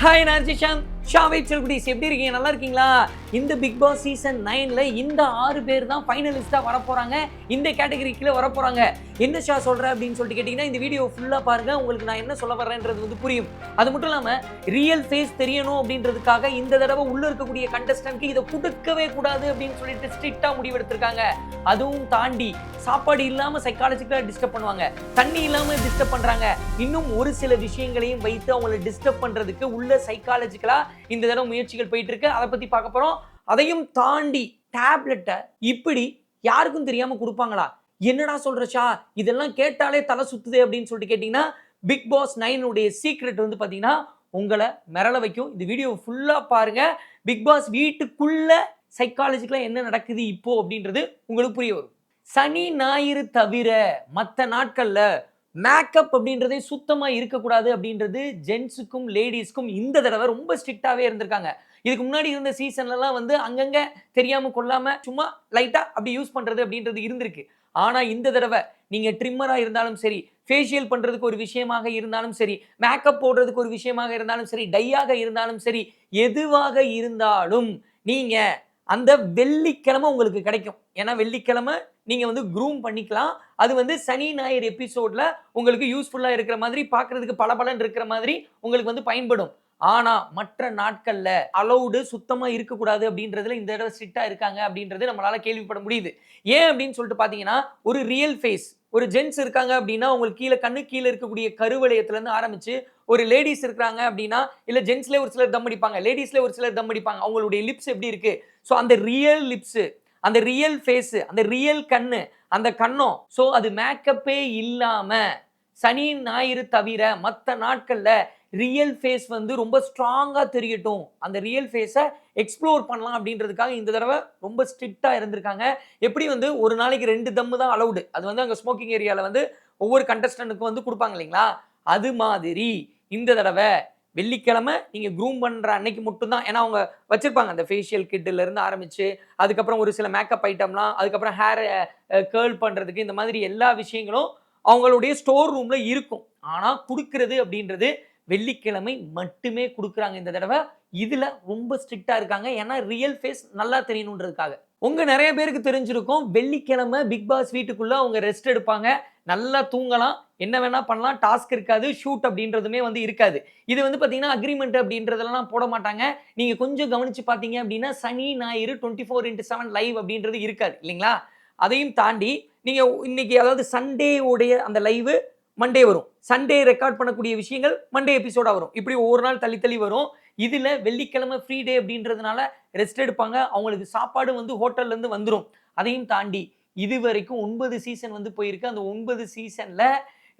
Hi, Nancy Chan. ஷாவே செல்குடிஸ் எப்படி இருக்கீங்க? நல்லா இருக்கீங்களா? இந்த பிக் பாஸ் சீசன் நைனில் இந்த ஆறு பேர் தான் ஃபைனலிஸ்ட்டாக வரப்போகிறாங்க இந்த கேட்டகரிக்குள்ளே வரப்போகிறாங்க என்ன ஷா சொல்கிறேன் அப்படின்னு சொல்லிட்டு கேட்டிங்கன்னா இந்த வீடியோ ஃபுல்லாக பாருங்கள் உங்களுக்கு நான் என்ன சொல்ல வர்றேன்றது வந்து புரியும். அது மட்டும் இல்லாமல் ரியல் ஃபேஸ் தெரியணும் அப்படின்றதுக்காக இந்த தடவை உள்ளே இருக்கக்கூடிய கண்டஸ்டன்ட்க்கு இதை கொடுக்கவே கூடாது அப்படின்னு சொல்லிட்டு ஸ்ட்ரிக்டாக முடிவெடுத்திருக்காங்க. அதுவும் தாண்டி சாப்பாடு இல்லாமல் சைக்காலஜிக்கலாக டிஸ்டர்ப் பண்ணுவாங்க. தண்ணி இல்லாமல் டிஸ்டர்ப் பண்ணுறாங்க இன்னும் ஒரு சில விஷயங்களையும் வைத்து அவங்களை டிஸ்டர்ப் பண்ணுறதுக்கு உள்ள சைக்காலஜிக்கலாக இந்த தடவை முயற்சிகள் போயிட்டு இருக்கு அதை பத்தி பார்க்க போறோம். அதையும் தாண்டி டேப்லெட்டை இப்படி யாருக்கும் தெரியாம கொடுப்பாங்களா? என்னடா சொல்றச்சா இதெல்லாம் கேட்டாலே தலை சுத்துது அப்படின்னு சொல்லிட்டு கேட்டீங்கன்னா பிக் பாஸ் நைனுடைய சீக்ரெட் வந்து பாத்தீங்கன்னா உங்களை மிரள வைக்கும். இந்த வீடியோ ஃபுல்லா பாருங்க. பிக் பாஸ் வீட்டுக்குள்ள சைக்காலஜிக்கெல்லாம் என்ன நடக்குது இப்போ அப்படின்றது உங்களுக்கு புரிய வரும். சனி ஞாயிறு தவிர மற்ற நாட்கள்ல மேக்கப் அப்படின்றதே சுத்தமாக இருக்கக்கூடாது அப்படின்றது ஜென்ஸுக்கும் லேடிஸ்க்கும் இந்த தடவை ரொம்ப ஸ்ட்ரிக்டாகவே இருந்திருக்காங்க. இதுக்கு முன்னாடி இருந்த சீசன்லலாம் வந்து அங்கங்கே தெரியாமல் கொள்ளாமல் சும்மா லைட்டாக அப்படி யூஸ் பண்ணுறது அப்படின்றது இருந்திருக்கு. ஆனால் இந்த தடவை நீங்கள் ட்ரிம்மராக இருந்தாலும் சரி ஃபேஷியல் பண்ணுறதுக்கு ஒரு விஷயமாக இருந்தாலும் சரி மேக்கப் போடுறதுக்கு ஒரு விஷயமாக இருந்தாலும் சரி டையாக இருந்தாலும் சரி எதுவாக இருந்தாலும் நீங்கள் அந்த வெள்ளிக்கிழமை உங்களுக்கு கிடைக்கும். ஏன்னா வெள்ளிக்கிழமை நீங்கள் வந்து க்ரூம் பண்ணிக்கலாம். அது வந்து சனி ஞாயிறு எபிசோடில் உங்களுக்கு யூஸ்ஃபுல்லாக இருக்கிற மாதிரி பார்க்கிறதுக்கு பளபளன்னு இருக்கிற மாதிரி உங்களுக்கு வந்து பயன்படும். ஆனால் மற்ற நாட்களில் அலௌடு சுத்தமாக இருக்கக்கூடாது அப்படின்றதுல இந்த தடவை ஸ்ட்ரிக்டாக இருக்காங்க அப்படின்றது நம்மளால் கேள்விப்பட முடியுது. ஏன் அப்படின்னு சொல்லிட்டு பார்த்தீங்கன்னா ஒரு ரியல் ஃபேஸ் ஒரு ஜென்ஸ் இருக்காங்க அப்படின்னா உங்களுக்கு கீழே கண்ணு கீழே இருக்கக்கூடிய கருவளையத்துலேருந்து ஆரம்பிச்சு ஒரு லேடிஸ் இருக்கிறாங்க அப்படின்னா இல்லை ஜென்ஸ்லேயே ஒரு சிலர் தம் அடிப்பாங்க லேடிஸ்லேயே ஒரு சிலர் தம் அடிப்பாங்க. அவங்களுடைய லிப்ஸ் எப்படி இருக்கு? ஸோ அந்த ரியல் லிப்ஸு அந்த ரியல் ஃபேஸு அந்த ரியல் கண்ணு அந்த கண்ணம். ஸோ அது மேக்கப்பே இல்லாமல் சனி ஞாயிறு தவிர மற்ற நாட்களில் ரியல் ஃபேஸ் வந்து ரொம்ப ஸ்ட்ராங்காக தெரியட்டும். அந்த ரியல் ஃபேஸை எக்ஸ்ப்ளோர் பண்ணலாம் அப்படின்றதுக்காக இந்த தடவை ரொம்ப ஸ்ட்ரிக்டாக இருந்திருக்காங்க. எப்படி வந்து ஒரு நாளைக்கு ரெண்டு தம்மு தான் அலௌடு அது வந்து அங்கே ஸ்மோக்கிங் ஏரியாவில் வந்து ஒவ்வொரு கண்டஸ்டண்ட்டுக்கும் வந்து கொடுப்பாங்க இல்லைங்களா? அது மாதிரி இந்த தடவை வெள்ளிக்கிழமை நீங்கள் க்ரூம் பண்ணுற அன்னைக்கு மட்டும்தான். ஏன்னா அவங்க வச்சுருப்பாங்க. அந்த ஃபேஷியல் கிட்டிலேருந்து ஆரம்பித்து அதுக்கப்புறம் ஒரு சில மேக்கப் ஐட்டம்லாம் அதுக்கப்புறம் ஹேர் கேர்ள் பண்ணுறதுக்கு இந்த மாதிரி எல்லா விஷயங்களும் அவங்களுடைய ஸ்டோர் ரூமில் இருக்கும். ஆனால் கொடுக்கறது அப்படின்றது வெள்ளிக்கிழமை மட்டுமே கொடுக்குறாங்க இந்த தடவை. இதில் ரொம்ப ஸ்ட்ரிக்டாக இருக்காங்க. ஏன்னா ரியல் ஃபேஸ் நல்லா தெரியணுன்றதுக்காக. உங்கள் நிறைய பேருக்கு தெரிஞ்சிருக்கும். வெள்ளிக்கிழமை பிக் பாஸ் வீட்டுக்குள்ளே அவங்க ரெஸ்ட் எடுப்பாங்க. நல்லா தூங்கலாம். என்ன வேணால் பண்ணலாம். டாஸ்க் இருக்காது. ஷூட் அப்படின்றதுமே வந்து இருக்காது. இது வந்து பார்த்தீங்கன்னா அக்ரிமெண்ட் அப்படின்றதெல்லாம் போட மாட்டாங்க. நீங்கள் கொஞ்சம் கவனிச்சு பார்த்தீங்க அப்படின்னா சனி ஞாயிறு twenty four into seven live அப்படின்றது இருக்காது. இல்லைங்களா? அதையும் தாண்டி நீங்கள் இன்னைக்கு அதாவது சண்டே உடைய அந்த லைவு மண்டே வரும். சண்டே ரெக்கார்ட் பண்ணக்கூடிய விஷயங்கள் மண்டே எபிசோடா வரும். இப்படி ஒவ்வொரு நாள் தள்ளி தள்ளி வரும். இதுல வெள்ளிக்கிழமை ஃப்ரீ டே அப்படின்றதுனால ரெஸ்ட் எடுப்பாங்க. அவங்களுக்கு சாப்பாடு வந்து ஹோட்டல்ல இருந்து வந்துடும் அதையும் தாண்டி இது வரைக்கும் ஒன்பது சீசன் வந்து போயிருக்கு. அந்த ஒன்பது சீசன்ல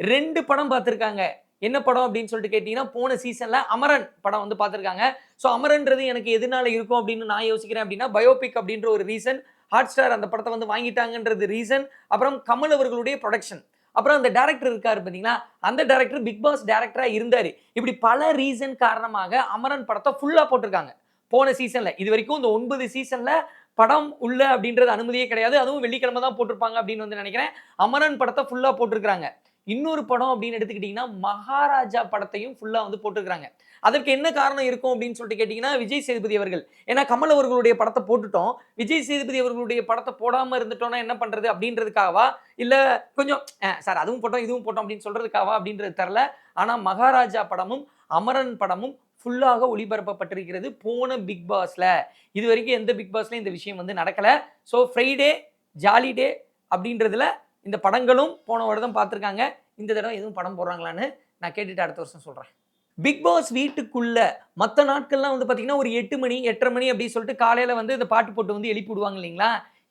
ரெண்டு படம் பார்த்துருக்காங்க. என்ன படம் அப்படின்னு சொல்லிட்டு கேட்டீங்கன்னா போன சீசன்ல அமரன் படம் வந்து பார்த்துருக்காங்க. ஸோ அமரன்றது எனக்கு எதனால இருக்கும் அப்படின்னு நான் யோசிக்கிறேன் அப்படின்னா பயோபிக் அப்படின்ற ஒரு ரீசன் ஹாட் ஸ்டார் அந்த படத்தை வந்து வாங்கிட்டாங்கன்றது ரீசன் அப்புறம் கமல் அவர்களுடைய ப்ரொடக்ஷன் அப்புறம் அந்த டேரக்டர் இருக்காரு பார்த்தீங்களா? அந்த டேரக்டர் பிக் பாஸ் டேரக்டராக இருந்தார். இப்படி பல ரீசன் காரணமாக அமரன் படத்தை ஃபுல்லாக போட்டிருக்காங்க. போன சீசனில் இது வரைக்கும் இந்த ஒன்பது சீசனில் படம் உள்ள அப்படின்றது அனுமதியே கிடையாது. அதுவும் வெள்ளிக்கிழமை தான் போட்டிருப்பாங்க அப்படின்னு வந்து நினைக்கிறேன். அமரன் படத்தை ஃபுல்லாக போட்டிருக்காங்க இன்னொரு படம் அப்படின்னு எடுத்துக்கிட்டிங்கன்னா மகாராஜா படத்தையும் ஃபுல்லாக வந்து போட்டிருக்கிறாங்க. அதற்கு என்ன காரணம் இருக்கும் அப்படின்னு சொல்லிட்டு கேட்டிங்கன்னா விஜய் சேதுபதி அவர்கள். ஏன்னா கமல் அவர்களுடைய படத்தை போட்டுட்டோம். விஜய் சேதுபதி அவர்களுடைய படத்தை போடாமல் இருந்துட்டோம்னா என்ன பண்ணுறது அப்படின்றதுக்காகவா? இல்லை கொஞ்சம் சார் அதுவும் போட்டோம் இதுவும் போட்டோம் அப்படின்னு சொல்கிறதுக்காவா அப்படின்றது தெரில ஆனால் மகாராஜா படமும் அமரன் படமும் ஃபுல்லாக ஒளிபரப்பப்பட்டிருக்கிறது போன பிக் பாஸில். இது வரைக்கும் எந்த பிக் பாஸ்லையும் இந்த விஷயம் வந்து நடக்கல. ஸோ ஃப்ரைடே ஜாலி டே அப்படின்றதுல இந்த படங்களும் போன வருடம் பார்த்துருக்காங்க. இந்த தடவை எதுவும் படம் போடுறாங்களான்னு நான் கேட்டுட்டு அடுத்த வருஷம் சொல்கிறேன் பிக் பாஸ் வீட்டுக்குள்ள மற்ற நாட்கள்லாம் வந்து பார்த்தீங்கன்னா ஒரு எட்டு மணி எட்டரை மணி அப்படின்னு சொல்லிட்டு காலையில் வந்து இந்த பாட்டு போட்டு வந்து எழுப்பி விடுவாங்க இல்லைங்களா?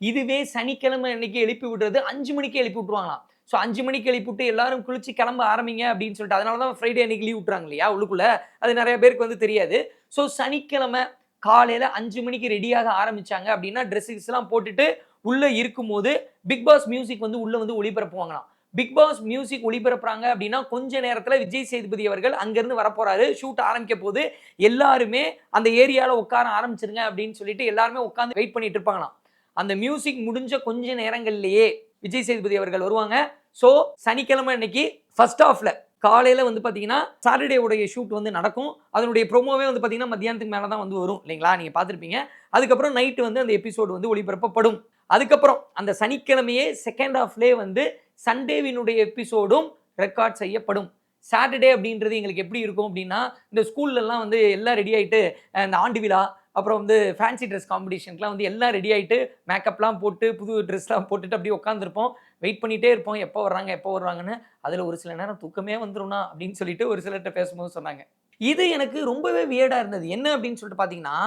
இதுவே சனிக்கிழமை அன்னைக்கு எழுப்பி விடுறது அஞ்சு மணிக்கு எழுப்பி விட்டுருவாங்களாம். ஸோ அஞ்சு மணிக்கு எழுப்பி விட்டு எல்லாரும் குளிச்சு கிளம்ப ஆரம்பிங்க அப்படின்னு சொல்லிட்டு அதனால தான் ஃப்ரைடே அன்னைக்கு லீவ் விட்றாங்க இல்லையா உள்ளுக்குள்ள? அது நிறைய பேருக்கு வந்து தெரியாது. ஸோ சனிக்கிழமை காலையில் அஞ்சு மணிக்கு ரெடியாக ஆரம்பித்தாங்க அப்படின்னா ட்ரெஸ்ஸஸ்லாம் போட்டுட்டு உள்ளே இருக்கும்போது பிக் பாஸ் மியூசிக் வந்து உள்ளே வந்து ஒளிபரப்புவாங்களாம். பிக் பாஸ் மியூசிக் ஒளிபரப்புறாங்க அப்படின்னா கொஞ்ச நேரத்தில் விஜய் சேதுபதி அவர்கள் அங்கேருந்து வரப்போறாரு. ஷூட் ஆரம்பிக்க போது எல்லாருமே அந்த ஏரியாவில் உட்கார ஆரம்பிச்சிருங்க அப்படின்னு சொல்லிட்டு எல்லாருமே உட்காந்து வெயிட் பண்ணிட்டு இருப்பாங்களாம். அந்த மியூசிக் முடிஞ்ச கொஞ்ச நேரங்கள்லேயே விஜய் சேதுபதி அவர்கள் வருவாங்க. ஸோ சனிக்கிழமை இன்னைக்கு ஃபர்ஸ்ட் ஆஃப்ல காலையில் வந்து பார்த்தீங்கன்னா சாட்டர்டே உடைய ஷூட் வந்து நடக்கும். அதனுடைய ப்ரோமோவே வந்து பார்த்தீங்கன்னா மத்தியானத்துக்கு மேலே தான் வந்து வரும். இல்லைங்களா? நீங்கள் பார்த்துருப்பீங்க. அதுக்கப்புறம் நைட்டு வந்து அந்த எபிசோடு வந்து ஒளிபரப்பப்படும். அதுக்கப்புறம் அந்த சனிக்கிழமையே செகண்ட் ஹாஃப்லே வந்து சண்டேவினுடைய எபிசோடும் ரெக்கார்ட் செய்யப்படும். சாட்டர்டே அப்படின்றது எங்களுக்கு எப்படி இருக்கும் அப்படின்னா இந்த ஸ்கூல்லலாம் வந்து எல்லாம் ரெடி ஆகிட்டு இந்த ஆண்டு விழா அப்புறம் வந்து ஃபேன்சி ட்ரெஸ் காம்படிஷனுக்குலாம் வந்து எல்லாம் ரெடி ஆகிட்டு மேக்கப்லாம் போட்டு புது ட்ரெஸ்லாம் போட்டுட்டு அப்படியே உட்காந்துருப்போம் வெயிட் பண்ணிகிட்டே இருப்போம் எப்போ வர்றாங்க எப்போ வர்றாங்கன்னு அதில் ஒரு சில நேரம் தூக்கமே வந்துரும்னா அப்படின்னு சொல்லிட்டு ஒரு சிலர்கிட்ட பேசும்போது சொன்னாங்க. இது எனக்கு ரொம்பவே வியர்டாக இருந்தது. என்ன அப்படின்னு சொல்லிட்டு பார்த்தீங்கன்னா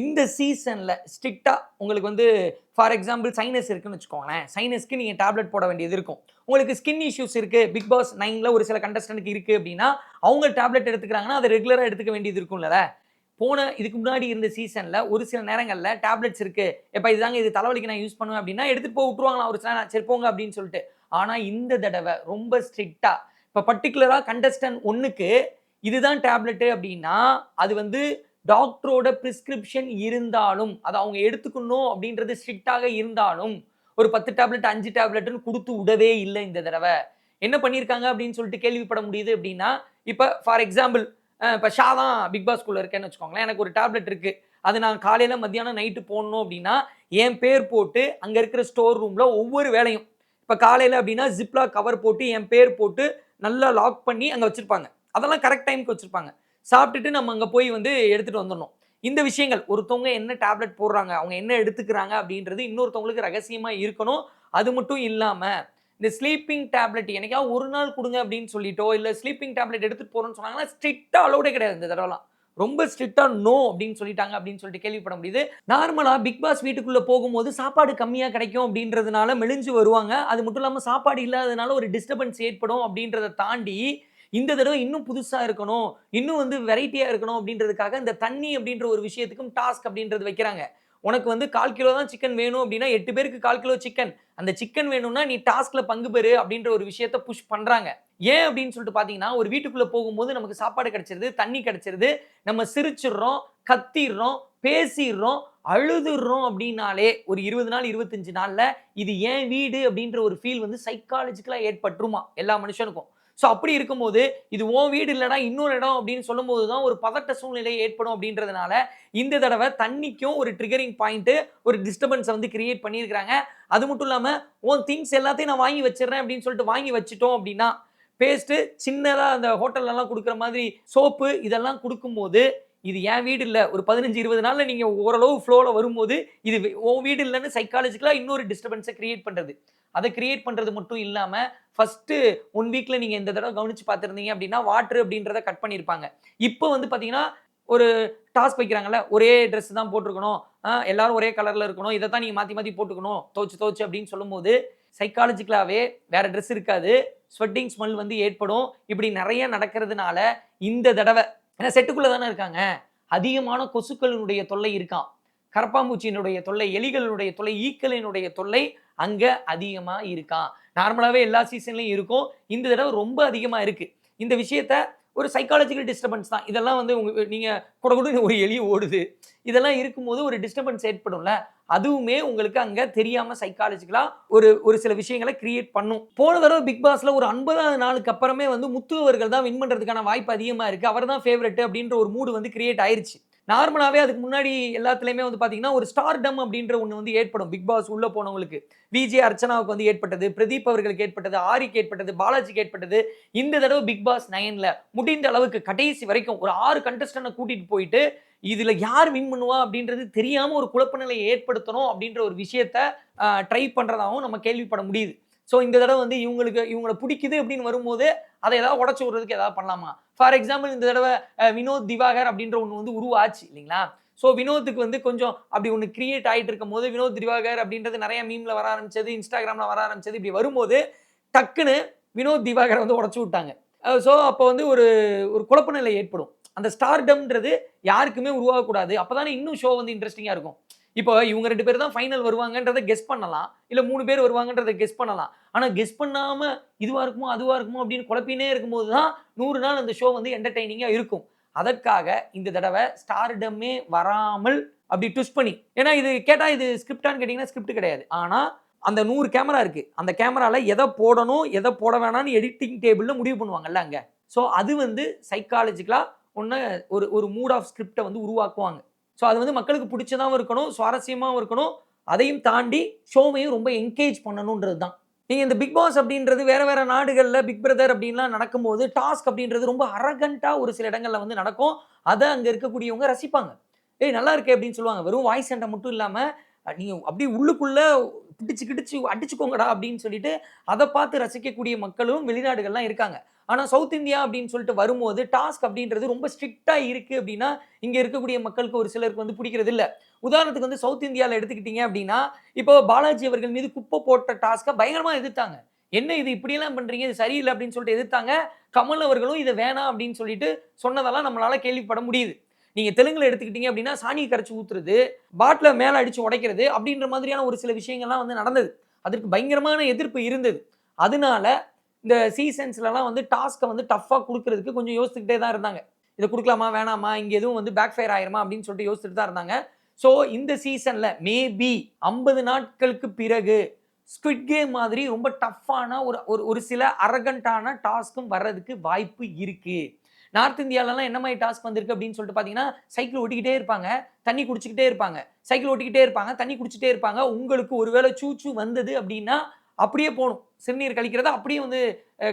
இந்த சீசனில் ஸ்ட்ரிக்டாக உங்களுக்கு வந்து ஃபார் எக்ஸாம்பிள் சைனஸ் இருக்குன்னு வச்சுக்கோங்களேன். சைனஸ்க்கு நீங்கள் டேப்லெட் போட வேண்டியது இருக்கும். உங்களுக்கு ஸ்கின் இஷ்யூஸ் இருக்குது பிக் பாஸ் நைனில் ஒரு சில கண்டஸ்டன்ட்க்கு இருக்குது அப்படின்னா அவங்க டேப்லெட் எடுத்துக்கிறாங்கன்னா அதை ரெகுலராக எடுத்துக்க வேண்டியது இருக்கும்ல போன இதுக்கு முன்னாடி இருந்த சீசனில் ஒரு சில நேரங்களில் டேப்லெட்ஸ் இருக்குது இப்போ இதுதாங்க இது தலைவலிக்கு நான் யூஸ் பண்ணுவேன் அப்படின்னா எடுத்துகிட்டு போய் விட்ருவாங்களா ஒரு சில நேரம், சரி போங்க அப்படின்னு சொல்லிட்டு. ஆனால் இந்த தடவை ரொம்ப ஸ்ட்ரிக்டாக இப்போ பர்டிகுலராக கண்டஸ்டன்ட் ஒன்றுக்கு இதுதான் டேப்லெட்டு அப்படின்னா அது வந்து டாக்டரோட ப்ரிஸ்கிரிப்ஷன் இருந்தாலும் அதை அவங்க எடுத்துக்கணும் அப்படின்றது ஸ்ட்ரிக்டாக இருந்தாலும் ஒரு பத்து டேப்லெட் அஞ்சு டேப்லெட்னு கொடுத்து விடவே இல்லை இந்த தடவை. என்ன பண்ணியிருக்காங்க அப்படின்னு சொல்லிட்டு கேள்விப்பட முடியுது அப்படின்னா இப்போ ஃபார் எக்ஸாம்பிள் இப்போ ஷா தான் பிக் பாஸ்குள்ளே இருக்கேன்னு வச்சுக்கோங்களேன் எனக்கு ஒரு டேப்லெட் இருக்குது அது நான் காலையில் மத்தியானம் நைட்டு போடணும் அப்படின்னா என் பேர் போட்டு அங்கே இருக்கிற ஸ்டோர் ரூமில் ஒவ்வொரு வேலையும் இப்போ காலையில் அப்படின்னா ஜிப்லாக் கவர் போட்டு என் பேர் போட்டு நல்லா லாக் பண்ணி அங்கே வச்சுருப்பாங்க. அதெல்லாம் கரெக்ட் டைமுக்கு வச்சுருப்பாங்க. சாப்பிட்டுட்டு நம்ம அங்கே போய் வந்து எடுத்துகிட்டு வந்துடணும். இந்த விஷயங்கள் ஒருத்தவங்க என்ன டேப்லெட் போடுறாங்க அவங்க என்ன எடுத்துக்கிறாங்க அப்படின்றது இன்னொருத்தவங்களுக்கு ரகசியமாக இருக்கணும். அது மட்டும் இல்லாமல் இந்த ஸ்லீப்பிங் டேப்லெட் என்னைக்காவது ஒரு நாள் கொடுங்க அப்படின்னு சொல்லிட்டோ இல்லை ஸ்லீப்பிங் டேப்லெட் எடுத்துகிட்டு போகிறோன்னு சொன்னாங்கன்னா ஸ்ட்ரிக்டாக அலோடே கிடையாது இந்த தடவைலாம். ரொம்ப ஸ்ட்ரிக்டாக நோ அப்படின்னு சொல்லிட்டாங்க அப்படின்னு சொல்லிட்டு கேள்விப்பட முடியுது. நார்மலாக பிக் பாஸ் வீட்டுக்குள்ளே போகும்போது சாப்பாடு கம்மியாக கிடைக்கும் அப்படின்றதுனால மெலிஞ்சு வருவாங்க. அது மட்டும் இல்லாமல் சாப்பாடு இல்லாததுனால ஒரு டிஸ்டர்பன்ஸ் ஏற்படும் அப்படின்றத தாண்டி இந்த தடவை இன்னும் புதுசாக இருக்கணும் இன்னும் வந்து வெரைட்டியாக இருக்கணும் அப்படின்றதுக்காக இந்த தண்ணி அப்படின்ற ஒரு விஷயத்துக்கும் டாஸ்க் அப்படின்றது வைக்கிறாங்க. உனக்கு வந்து கால் கிலோ தான் சிக்கன் வேணும் அப்படின்னா எட்டு பேருக்கு கால் கிலோ சிக்கன் அந்த சிக்கன் வேணும்னா நீ டாஸ்க்ல பங்கு பெறு அப்படின்ற ஒரு விஷயத்த புஷ் பண்றாங்க. ஏன் அப்படின்னு சொல்லிட்டு பாத்தீங்கன்னா ஒரு வீட்டுக்குள்ள போகும்போது நமக்கு சாப்பாடு கிடைச்சிருது தண்ணி கிடைச்சிருது. நம்ம சிரிச்சிடுறோம் கத்திடுறோம் பேசிடுறோம் அழுதுடுறோம் அப்படின்னாலே ஒரு இருபது நாள் இருபத்தஞ்சு நாள்ல இது ஏன் வீடு அப்படின்ற ஒரு ஃபீல் வந்து சைக்காலஜிக்கலா ஏற்பட்டுருமா எல்லா மனுஷனுக்கும். ஸோ அப்படி இருக்கும்போது இது உன் வீடு இல்லைனா இன்னொரு இடம் அப்படின்னு சொல்லும்போது தான் ஒரு பதட்ட சூழ்நிலை ஏற்படும் அப்படின்றதுனால இந்த தடவை தண்ணிக்கும் ஒரு ட்ரிகரிங் பாயிண்ட்டு ஒரு டிஸ்டர்பன்ஸை வந்து கிரியேட் பண்ணியிருக்கிறாங்க. அது மட்டும் இல்லாமல் உன் திங்ஸ் எல்லாத்தையும் நான் வாங்கி வச்சிடுறேன் அப்படின்னு சொல்லிட்டு வாங்கி வச்சிட்டோம் அப்படின்னா பேஸ்ட்டு சின்னதாக அந்த ஹோட்டல்லலாம் கொடுக்குற மாதிரி சோப்பு இதெல்லாம் கொடுக்கும்போது இது என் வீடு இல்லை. ஒரு பதினஞ்சு இருபது நாளில் நீங்கள் ஓரளவு ஃப்ளோவில் வரும்போது இது உன் வீடு இல்லைன்னு சைக்காலஜிக்கலாக இன்னொரு டிஸ்டர்பன்ஸை கிரியேட் பண்ணுறது அதை கிரியேட் பண்ணுறது மட்டும் இல்லாமல் ஃபஸ்ட்டு ஒன் வீக்கில் நீங்கள் இந்த தடவை கவனித்து பார்த்துருந்தீங்க அப்படின்னா வாட்ரு அப்படின்றத கட் பண்ணியிருப்பாங்க. இப்போ வந்து பார்த்தீங்கன்னா ஒரு டாஸ்க் வைக்கிறாங்கல்ல ஒரே ட்ரெஸ் தான் போட்டிருக்கணும். எல்லாரும் ஒரே கலரில் இருக்கணும். இதை தான் நீங்கள் மாற்றி மாற்றி போட்டுக்கணும். தோச்சு தோச்சு அப்படின்னு சொல்லும்போது சைக்காலஜிக்கலாகவே வேறு ட்ரெஸ் இருக்காது. ஸ்வெட்டிங் ஸ்மெல் வந்து ஏற்படும். இப்படி நிறைய நடக்கிறதுனால இந்த தடவை ஏன்னா செட்டுக்குள்ளே தானே இருக்காங்க. அதிகமான கொசுக்களினுடைய தொல்லை இருக்கான் கரப்பாம்பூச்சியினுடைய தொல்லை எலிகளினுடைய தொல்லை ஈக்களினுடைய தொல்லை அங்கே அதிகமாக இருக்கான் நார்மலாகவே எல்லா சீசன்லையும் இருக்கும். இந்த தடவை ரொம்ப அதிகமாக இருக்குது இந்த விஷயத்த ஒரு சைக்காலஜிக்கல் டிஸ்டர்பன்ஸ் தான். இதெல்லாம் வந்து உங்க நீங்கள் கூட கூட ஒரு எலி ஓடுது. இதெல்லாம் இருக்கும்போது ஒரு டிஸ்டர்பன்ஸ் ஏற்படும்ல. அதுவுமே உங்களுக்கு அங்கே தெரியாமல் சைக்காலஜிக்கலாக ஒரு ஒரு சில விஷயங்களை கிரியேட் பண்ணும். போன தடவை பிக் பாஸில் ஒரு ஐம்பதாவது நாளுக்கு அப்புறமே வந்து முத்து அவர்கள் தான் வின் பண்ணுறதுக்கான வாய்ப்பு அதிகமாக இருக்குது அவர் தான் ஃபேவரட் அப்படின்ற ஒரு மூடு வந்து கிரியேட் ஆயிடுச்சு நார்மலாகவே அதுக்கு முன்னாடி எல்லாத்துலேயுமே வந்து பார்த்தீங்கன்னா ஒரு ஸ்டார் டம் அப்படின்ற ஒன்று வந்து ஏற்படும். பிக் பாஸ் உள்ளே போனவங்களுக்கு. விஜே அர்ச்சனாவுக்கு வந்து ஏற்பட்டது பிரதீப் அவர்களுக்கு ஏற்பட்டது ஆரிக்கு ஏற்பட்டது பாலாஜிக்கு ஏற்பட்டது. இந்த தடவை பிக் பாஸ் நைனில் முடிந்த அளவுக்கு கடைசி வரைக்கும் ஒரு ஆறு கண்டஸ்டனை கூட்டிகிட்டு போயிட்டு இதில் யார் வின் பண்ணுவா அப்படின்றது தெரியாமல் ஒரு குழப்ப நிலையை ஏற்படுத்தணும் அப்படின்ற ஒரு விஷயத்த ட்ரை பண்ணுறதாகவும் நம்ம கேள்விப்பட முடியுது. ஸோ இந்த தடவை வந்து இவங்களுக்கு இவங்களை பிடிக்குது அப்படின்னு வரும்போது அதை ஏதாவது உடச்சி விடுறதுக்கு ஏதாவது பண்ணலாமா? ஃபார் எக்ஸாம்பிள் இந்த தடவை வினோத் திவாகர் அப்படின்ற ஒன்று வந்து உருவாச்சு இல்லைங்களா? ஸோ வினோத்துக்கு வந்து கொஞ்சம் அப்படி ஒன்று கிரியேட் ஆகிட்டு இருக்கும் போது வினோத் திவாகர் அப்படின்றது நிறைய மீமில் வர ஆரம்பிச்சது இன்ஸ்டாகிராமில் வர ஆரம்பிச்சது இப்படி வரும்போது டக்குன்னு வினோத் திவாகரை வந்து உடச்சி விட்டாங்க. ஸோ அப்போ வந்து ஒரு ஒரு குழப்ப நிலை ஏற்படும். அந்த ஸ்டார்டம்ன்றது யாருக்குமே உருவாகக்கூடாது. அப்போ தானே இன்னும் ஷோ வந்து இன்ட்ரெஸ்டிங்காக இருக்கும். இப்போ இவங்க ரெண்டு பேர் தான் ஃபைனல் வருவாங்கன்றதை கெஸ் பண்ணலாம். இல்லை மூணு பேர் வருவாங்கன்றதை கெஸ் பண்ணலாம். ஆனால் கெஸ் பண்ணாமல் இதுவாக இருக்குமோ அதுவாக இருக்குமோ அப்படின்னு குழப்பினே இருக்கும்போது தான் நூறு நாள் அந்த ஷோ வந்து என்டர்டைனிங்காக இருக்கும். அதற்காக இந்த தடவை ஸ்டாரிடமே வராமல் அப்படி ட்விஸ்ட் பண்ணி. ஏன்னா இது கேட்டால் இது ஸ்கிரிப்டான்னு கேட்டிங்கன்னா ஸ்கிரிப்ட் கிடையாது. ஆனால் அந்த நூறு கேமரா இருக்கு. அந்த கேமராவில் எதை போடணும் எதை போட வேணாம்னு எடிட்டிங் டேபிளில் முடிவு பண்ணுவாங்கல்ல அங்கே. ஸோ அது வந்து சைக்காலஜிக்கலாக ஒன்று ஒரு ஒரு மூட் ஆஃப் ஸ்கிரிப்டை வந்து உருவாக்குவாங்க. ஸோ அது வந்து மக்களுக்கு பிடிச்சதாகவும் இருக்கணும் சுவாரஸ்யமாகவும் இருக்கணும். அதையும் தாண்டி ஷோவையும் ரொம்ப என்கேஜ் பண்ணணுன்றது தான். நீங்கள் இந்த பிக் பாஸ் அப்படின்றது வேறு வேறு நாடுகளில் பிக் பிரதர் அப்படின்லாம் நடக்கும்போது டாஸ்க் அப்படின்றது ரொம்ப அரகண்ட்டாக ஒரு சில இடங்களில் வந்து நடக்கும். அதை அங்கே இருக்கக்கூடியவங்க ரசிப்பாங்க. ஏய் நல்லா இருக்கே அப்படின்னு சொல்லுவாங்க. வெறும் வாய்ஸ் சண்டை மட்டும் இல்லாமல் நீங்கள் அப்படியே உள்ளுக்குள்ளே பிடிச்சு கிடிச்சு அடிச்சுக்கோங்கடா அப்படின்னு சொல்லிட்டு அதை பார்த்து ரசிக்கக்கூடிய மக்களும் வெளிநாடுகள்லாம் இருக்காங்க. ஆனால் சவுத் இந்தியா அப்படின்னு சொல்லிட்டு வரும்போது டாஸ்க் அப்படின்றது ரொம்ப ஸ்ட்ரிக்டாக இருக்குது அப்படின்னா இங்கே இருக்கக்கூடிய மக்களுக்கு ஒரு சிலருக்கு வந்து பிடிக்கிறது இல்லை. உதாரணத்துக்கு வந்து சவுத் இந்தியாவில் எடுத்துக்கிட்டீங்க அப்படின்னா இப்போ பாலாஜி அவர்கள் மீது குப்பை போட்ட டாஸ்க்கை பயங்கரமாக எதிர்த்தாங்க. என்ன இது இப்படியெல்லாம் பண்ணுறீங்க இது சரியில்லை அப்படின்னு சொல்லிட்டு எதிர்த்தாங்க. கமல் அவர்களும் இதை வேணாம் அப்படின்னு சொல்லிட்டு சொன்னதெல்லாம் நம்மளால் கேள்விப்பட முடியுது. நீங்கள் தெலுங்கில் எடுத்துக்கிட்டீங்க அப்படின்னா சாணியை கரைச்சி ஊற்றுறது பாட்டில் மேலே அடித்து உடைக்கிறது அப்படின்ற மாதிரியான ஒரு சில விஷயங்கள்லாம் வந்து நடந்தது. அதற்கு பயங்கரமான எதிர்ப்பு இருந்தது. அதனால இந்த சீசன்ஸ்லலாம் வந்து டாஸ்க்கை வந்து டஃப்பாக கொடுக்கறதுக்கு கொஞ்சம் யோசிச்சுக்கிட்டே தான் இருந்தாங்க. இதை கொடுக்கலாமா வேணாமா இங்கே எதுவும் வந்து பேக் ஃபயர் ஆயிருமா அப்படின்னு சொல்லிட்டு யோசிச்சுட்டு தான் இருந்தாங்க. ஸோ இந்த சீசனில் மேபி ஐம்பது நாட்களுக்கு பிறகு ஸ்குவிட் கேம் மாதிரி ரொம்ப டஃப்பான ஒரு ஒரு ஒரு சில அரகண்டான டாஸ்க்கும் வர்றதுக்கு வாய்ப்பு இருக்குது நார்த் இந்தியாவிலலாம் என்ன மாதிரி டாஸ்க் வந்திருக்கு அப்படின்னு சொல்லிட்டு பார்த்தீங்கன்னா சைக்கிள் ஓட்டிக்கிட்டே இருப்பாங்க தண்ணி குடிச்சிக்கிட்டே இருப்பாங்க. சைக்கிள் ஓட்டிக்கிட்டே இருப்பாங்க தண்ணி குடிச்சிட்டே இருப்பாங்க. உங்களுக்கு ஒருவேளை சூச்சு வந்தது அப்படின்னா அப்படியே போகணும். சிறுநீர் கழிக்கிறத அப்படியே வந்து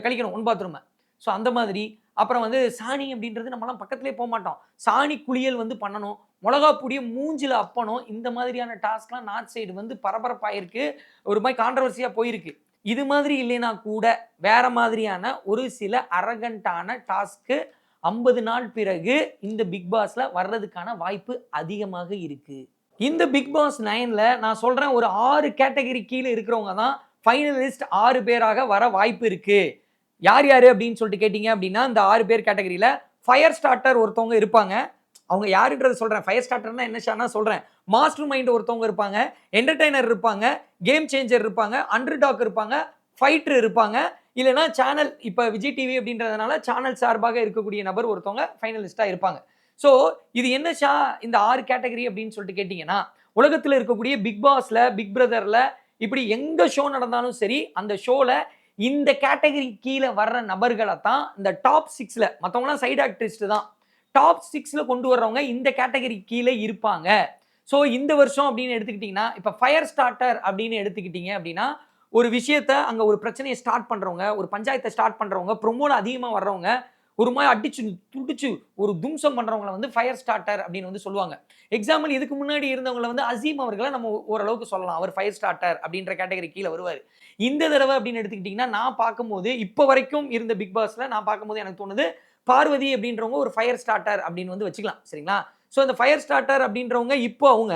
கழிக்கணும் ஒன் பாத்ரூமை ஸோ அந்த மாதிரி. அப்புறம் வந்து சாணி அப்படின்றது நம்மலாம் பக்கத்துலேயே போக மாட்டோம். சாணி குளியல் வந்து பண்ணணும். மிளகா பொடியை மூஞ்சில் அப்பணும். இந்த மாதிரியான டாஸ்க்லாம் நார்த் சைடு வந்து பரபரப்பாயிருக்கு. ஒரு மாதிரி கான்ட்ரவர்சியாக போயிருக்கு. இது மாதிரி இல்லைனா கூட வேற மாதிரியான ஒரு சில அரகண்டான டாஸ்க்கு ஐம்பது நாள் பிறகு இந்த பிக் பாஸ்ல வர்றதுக்கான வாய்ப்பு அதிகமாக இருக்கு. இந்த பிக் பாஸ் நைன்ல நான் சொல்றேன் ஒரு ஆறு கேட்டகரி கீழே இருக்கிறவங்க தான் ஃபைனலிஸ்ட் ஆறு பேராக வர வாய்ப்பு இருக்கு. யார் யார் அப்படின்னு சொல்லிட்டு கேட்டீங்க அப்படின்னா இந்த ஆறு பேர் கேட்டகரியில ஃபயர் ஸ்டார்டர் ஒருத்தவங்க இருப்பாங்க. அவங்க யாருன்றது சொல்கிறேன் ஃபயர் ஸ்டார்டர்னா என்ன ஷானா சொல்கிறேன் மாஸ்டர் மைண்ட் ஒருத்தவங்க இருப்பாங்க. என்டர்டைனர் இருப்பாங்க. கேம் சேஞ்சர் இருப்பாங்க. அண்டர் டாக் இருப்பாங்க. ஃபைட்டர் இருப்பாங்க. இல்லைனா சேனல் இப்போ விஜய் டிவி அப்படின்றதுனால சேனல் சார்பாக இருக்கக்கூடிய நபர் ஒருத்தவங்க ஃபைனலிஸ்ட்டாக இருப்பாங்க. ஸோ இது என்ன ஷா இந்த ஆறு கேட்டகரி அப்படின்னு சொல்லிட்டு கேட்டிங்கன்னா உலகத்தில் இருக்கக்கூடிய பிக் பாஸில் பிக் பிரதரில் இப்படி எங்கே ஷோ நடந்தாலும் சரி அந்த ஷோவில் இந்த கேட்டகரி கீழே வர்ற நபர்களை தான் இந்த டாப் சிக்ஸில் மற்றவங்களாம் சைடு ஆக்ட்ரிஸ்ட் தான் டாப் சிக்ஸில் கொண்டு வர்றவங்க இந்த கேட்டகரி கீழே இருப்பாங்க. ஸோ இந்த வருஷம் அப்படின்னு எடுத்துக்கிட்டிங்கன்னா இப்போ ஃபயர் ஸ்டார்டர் அப்படின்னு எடுத்துக்கிட்டிங்க அப்படின்னா ஒரு விஷயத்த அங்கே ஒரு பிரச்சனையை ஸ்டார்ட் பண்ணுறவங்க ஒரு பஞ்சாயத்தை ஸ்டார்ட் பண்ணுறவங்க ப்ரொமோட அதிகமாக வர்றவங்க ஒரு மாதிரி அடிச்சு துடிச்சு ஒரு தும்சம் பண்ணுறவங்கள வந்து ஃபயர் ஸ்டார்டர் அப்படின்னு வந்து சொல்லுவாங்க. எக்ஸாம்பிள் இதுக்கு முன்னாடி இருந்தவங்கள வந்து அசீம் அவர்களை நம்ம ஓரளவுக்கு சொல்லலாம். அவர் ஃபயர் ஸ்டார்டர் அப்படின்ற கேட்டகரி கீழே வருவார். இந்த தடவை அப்படின்னு எடுத்துக்கிட்டிங்கன்னா நான் பார்க்கும்போது இப்போ வரைக்கும் இருந்த பிக் பாஸில் நான் பார்க்கும்போது எனக்கு தோணுது பார்வதி அப்படின்றவங்க ஒரு ஃபயர் ஸ்டார்டர் அப்படின்னு வந்து வச்சுக்கலாம். சரிங்களா? ஸோ அந்த ஃபயர் ஸ்டார்டர் அப்படின்றவங்க இப்போ அவங்க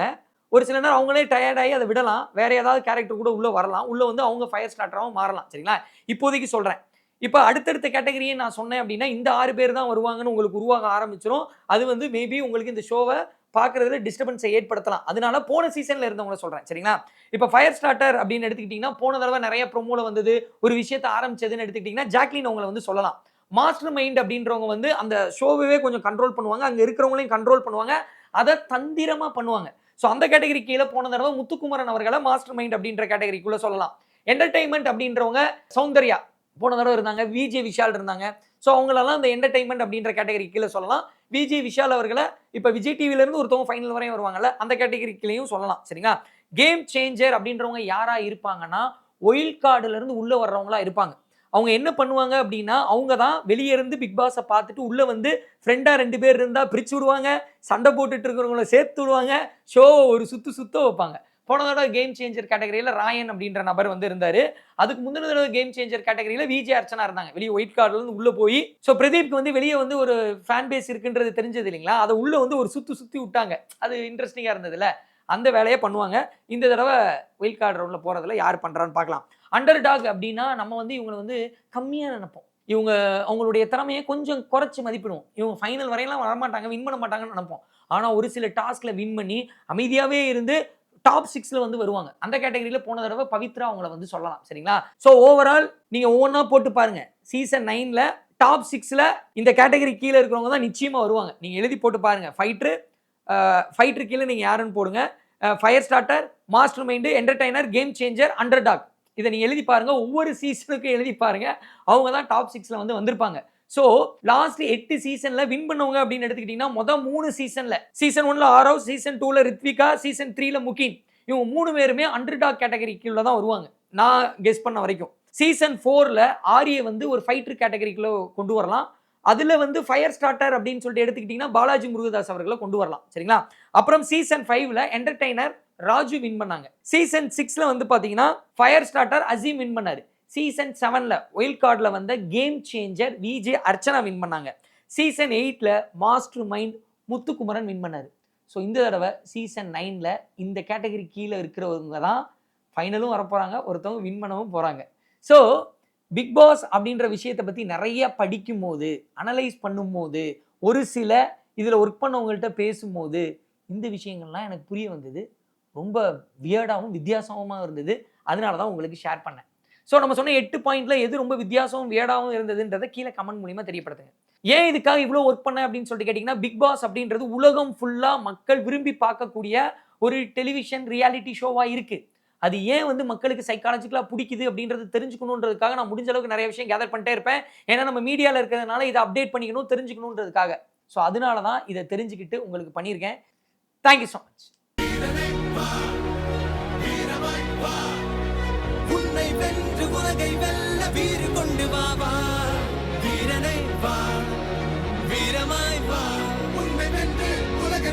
ஒரு சில நேரம் அவங்களே டயர்டாகி அதை விடலாம். வேற ஏதாவது கேரக்டர் கூட உள்ளே வரலாம். உள்ளே வந்து அவங்க ஃபயர் ஸ்டார்டராகவும் மாறலாம். சரிங்களா? இப்போதைக்கு சொல்கிறேன் இப்போ அடுத்தடுத்த கேட்டகரியை நான் சொன்னேன் அப்படின்னா இந்த ஆறு பேர் தான் வருவாங்கன்னு உங்களுக்கு உருவாக ஆரம்பிச்சிடும் அது வந்து மேபி உங்களுக்கு இந்த ஷோவை பார்க்குறதுல டிஸ்டர்பன்ஸை ஏற்படுத்தலாம். அதனால போன சீசனில் இருந்தவங்கள சொல்கிறேன் சரிங்களா? இப்போ ஃபயர் ஸ்டார்டர் அப்படின்னு எடுத்துக்கிட்டிங்கன்னா போன தடவை நிறைய ப்ரொமோவில் வந்தது ஒரு விஷயத்தை ஆரம்பிச்சதுன்னு எடுத்துக்கிட்டிங்கன்னா ஜாக்லின் அவங்களை வந்து சொல்லலாம். மாஸ்டர் மைண்ட் அப்படின்றவங்க வந்து அந்த ஷோவே கொஞ்சம் கண்ட்ரோல் பண்ணுவாங்க. அங்கே இருக்கிறவங்களையும் கண்ட்ரோல் பண்ணுவாங்க. அதை தந்திரமாக பண்ணுவாங்க. ஸோ அந்த கேட்டகரி கீழே போன தடவை முத்துக்குமரன் அவர்களை மாஸ்டர் மைண்ட் அப்படின்ற கேட்டகரிக்குள்ள சொல்லலாம். என்டர்டைன்மெண்ட் அப்படின்றவங்க சௌந்தர்யா போன தடவை இருந்தாங்க விஜே விஷால் இருந்தாங்க. ஸோ அவங்களெல்லாம் இந்த என்டர்டைன்மெண்ட் அப்படின்ற கேட்டகரி கீழே சொல்லலாம். விஜய் விஷால் அவர்களை இப்போ விஜய் டிவிலேருந்து ஒருத்தவங்க ஃபைனல் வரையும் வருவாங்கல்ல அந்த கேட்டகரி கீழேயும் சொல்லலாம். சரிங்களா? கேம் சேஞ்சர் அப்படின்றவங்க யாராக இருப்பாங்கன்னா ஒயில் கார்டுலேருந்து உள்ளே வர்றவங்களா இருப்பாங்க. அவங்க என்ன பண்ணுவாங்க அப்படின்னா அவங்க தான் வெளியே இருந்து பிக் பாஸை பார்த்துட்டு உள்ளே வந்து ஃப்ரெண்டாக ரெண்டு பேர் இருந்தால் பிரித்து விடுவாங்க சண்டை போட்டுட்டு இருக்கிறவங்கள சேர்த்து விடுவாங்க ஷோவை ஒரு சுத்து சுத்த வைப்பாங்க. போன தடவை கேம் சேஞ்சர் கேட்டகரியில் ராயன் அப்படின்ற நபர் வந்து இருந்தார். அதுக்கு முந்தின தடவை கேம் சேஞ்சர் கேட்டகரியில் விஜே அர்ச்சனா இருந்தாங்க. வெளியே ஒயிட் கார்டுல உள்ளே போய் ஸோ பிரதீப்க்கு வந்து வெளியே வந்து ஒரு ஃபேன் பேஸ் இருக்குன்றது தெரிஞ்சது இல்லைங்களா? அதை உள்ளே வந்து ஒரு சுற்றி சுற்றி விட்டாங்க. அது இன்ட்ரெஸ்டிங்காக இருந்ததுல அந்த வேலையை பண்ணுவாங்க. இந்த தடவை ஒயிட் கார்டு ரவுண்டில் போகிறதுல யார் பண்ணுறான்னு பார்க்கலாம். அண்டர் டாக் அப்படின்னா நம்ம வந்து இவங்களை வந்து கம்மியாக நினைப்போம். இவங்க அவங்களுடைய திறமையை கொஞ்சம் குறைச்சி மதிப்பிடுவோம். இவங்க ஃபைனல் வரையெல்லாம் வரமாட்டாங்க வின் பண்ண மாட்டாங்கன்னு நினைப்போம். ஆனால் ஒரு சில டாஸ்கில் வின் பண்ணி அமைதியாகவே இருந்து டாப் சிக்ஸில் வந்து வருவாங்க. அந்த கேட்டகரியில் போன தடவை பவித்ரா அவங்கள வந்து சொல்லலாம். சரிங்களா? ஸோ ஓவரால் நீங்கள் ஒவ்வொன்றா போட்டு பாருங்கள் சீசன் நைனில் டாப் சிக்ஸில் இந்த கேட்டகரி கீழே இருக்கிறவங்க தான் நிச்சயமாக வருவாங்க. நீங்கள் எழுதி போட்டு பாருங்கள் ஃபைட்ரு ஃபைட்ரு கீழே நீங்கள் யாருன்னு போடுங்க. Fire starter master mind entertainer game changer underdog இதை நீங்கள் எழுதி பாருங்கள் ஒவ்வொரு சீசனுக்கும் எழுதி பாருங்கள் அவங்க தான் டாப் சிக்ஸில் வந்து வந்திருப்பாங்க. ஸோ லாஸ்ட் எட்டு சீசன்ல வின் பண்ணவங்க அப்படின்னு எடுத்துக்கிட்டிங்கன்னா மொதல் மூணு சீசன்ல சீசன் ஒன்ல ஆரவ் சீசன் டூல ரித்விகா சீசன் த்ரீல முகின். இவங்க மூணு பேருமே அண்டர் டாக் கேட்டகரிக்குள்ள தான் வருவாங்க. நான் கெஸ் பண்ண வரைக்கும். சீசன் ஃபோரில் ஆரியை வந்து ஒரு ஃபைட்டர் கேட்டகரிக்குள்ள கொண்டு வரலாம். அதில் வந்து ஃபயர் ஸ்டார்டர் அப்படின்னு சொல்லிட்டு எடுத்துக்கிட்டிங்கன்னா பாலாஜி முருகதாஸ் அவர்களை கொண்டு வரலாம். சரிங்களா? அப்புறம் சீசன் ஃபைவ்ல என்டர்டெய்னர் ராஜு வின் பண்ணாங்க. சீசன் சிக்ஸில் வந்து பார்த்தீங்கன்னா ஃபயர் ஸ்டார்டர் அசீம் வின் பண்ணாரு. சீசன் செவனில் ஒயில் கார்டில் வந்த game changer VJ Archana win பண்ணாங்க. சீசன் எயிட்டில் மாஸ்டர் மைண்ட் முத்துக்குமரன் வின் பண்ணார். ஸோ இந்த தடவை சீசன் நைனில் இந்த கேட்டகரி கீழே இருக்கிறவங்க தான் ஃபைனலும் வரப்போகிறாங்க ஒருத்தவங்க வின் பண்ணவும் போகிறாங்க ஸோ பிக் பாஸ் அப்படின்ற விஷயத்தை பற்றி நிறைய படிக்கும் போது அனலைஸ் பண்ணும்போது ஒரு சில இதில் ஒர்க் பண்ணவங்கள்ட்ட பேசும்போது இந்த விஷயங்கள்லாம் எனக்கு புரிய வந்தது. ரொம்ப வியர்டாகவும் வித்தியாசமாக இருந்தது. அதனால தான் உங்களுக்கு ஷேர் பண்ணேன். ஸோ நம்ம சொன்ன எட்டு பாயிண்ட்ல எது ரொம்ப வித்தியாசமும் வியர்டாகவும் இருந்ததுன்றதை கீழே கமெண்ட் மூலியமாக தெரியப்படுத்துங்க. ஏன் இதுக்காக இவ்வளோ ஒர்க் பண்ண அப்படின்னு சொல்லிட்டு கேட்டிங்கன்னா பிக் பாஸ் அப்படின்றது உலகம் ஃபுல்லாக மக்கள் விரும்பி பார்க்கக்கூடிய ஒரு டெலிவிஷன் ரியாலிட்டி ஷோவாக இருக்குது அது ஏன் வந்து மக்களுக்கு சைக்காலஜிக்கலாக பிடிக்குது அப்படின்றது தெரிஞ்சுக்கணுன்றதுக்காக நான் முடிஞ்ச அளவுக்கு நிறைய விஷயம் கேதர் பண்ணிட்டே இருப்பேன். ஏன்னா நம்ம மீடியாவில் இருக்கிறதுனால இதை அப்டேட் பண்ணிக்கணும் தெரிஞ்சுக்கணுன்றதுக்காக. ஸோ அதனால தான் இதை தெரிஞ்சுக்கிட்டு உங்களுக்கு பண்ணியிருக்கேன். தேங்க்யூ ஸோ மச் வெல்ல வீறு கொண்டு வா வா. வீரனை வா. வீரமாய் வா. உண்மை வென்று உலக